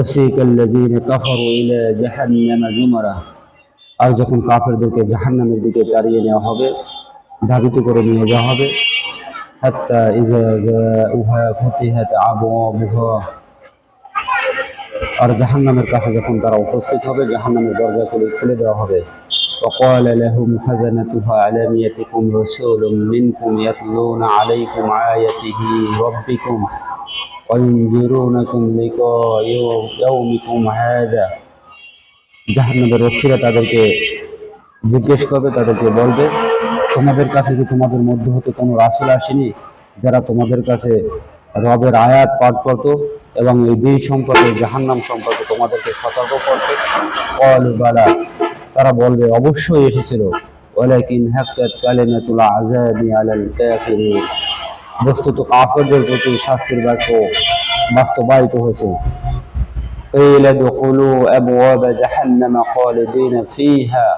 وسيق الذين كفروا إلى جهنم زمرا আর যখন কাফেরদেরকে জাহান্নামের দিকে তাড়িয়ে নেওয়া হবে ধাবিত করে নিয়ে যাওয়া হবে حتى إذا جاءوها فتحت أبوابها আর জাহান্নামের কাছে যখন তারা উপস্থিত হবে জাহান্নামের দরজাগুলি খুলে দেওয়া হবে وقال لهم خزنتها ألم يأتكم رسول منكم يتلون عليكم آياته ربكم وينذرونكم لقاء يومكم هذا জাহান্নামের রক্ষীরা তাদেরকে জিজ্ঞেস করবে তাদেরকে বলবে তোমাদের কাছে কি তোমাদের মধ্যে হতে কোনো রাসুল আসেনি যারা তোমাদের কাছে রবের আয়াত পাঠ করত এবং এই দিন সম্পর্কে জাহান্নাম সম্পর্কে তোমাদেরকে সতর্ক করতে কলু বালা তারা বলবে অবশ্যই এসেছিল ওয়ালাকিন হাক্কাত কালিমাতুল আযাবি আলাল কাফিরিন বস্তুত কাফেরদের প্রতি শাস্তির বাক্য বাস্তবায়িত হয়েছে قيل ادخلوا أبواب جهنم خالدين فيها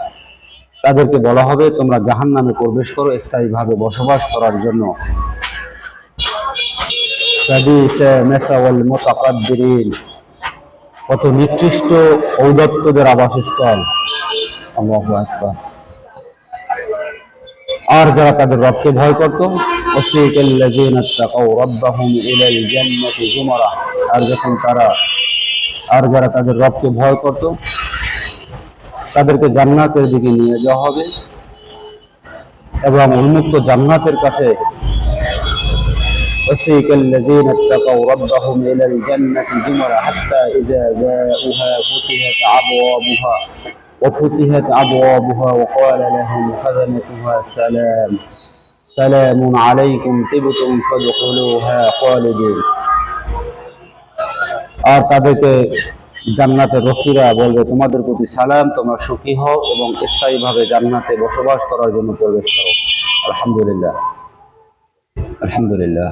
তাদেরকে বলা হবে তোমরা জাহান্নামে প্রবেশ করো স্থায়ীভাবে বসবাস করার জন্য فبئس مثوى المتقدرين কত নিকৃষ্ট ঔদত্তদের আবাসস্থল আল্লাহু আকবার আর যারা তাদের রবকে ভয় করত وسيق الذين اتقوا ربهم إلى الجنة زمرا আর যখন তারা আর যারা তাদের রবকে ভয় করত তাদেরকে জান্নাতের দিকে নিয়ে যাওয়া হবে এবং উন্মুক্ত জান্নাতের কাছে وسيق الذين اتقوا ربهم إلى الجنة زمرا حتى إذا جاءوها فتحت أبوابها وفتحت أبوابها وقال لهم خزنتها سلام سلام عليكم طبتم فادخلوها خالدين আর তাদেরকে জান্নাতের রক্ষীরা বলবে তোমাদের প্রতি সালাম তোমরা সুখী হও এবং স্থায়ীভাবে জান্নাতে বসবাস করার জন্য প্রবেশ করো আলহামদুলিল্লাহ আলহামদুলিল্লাহ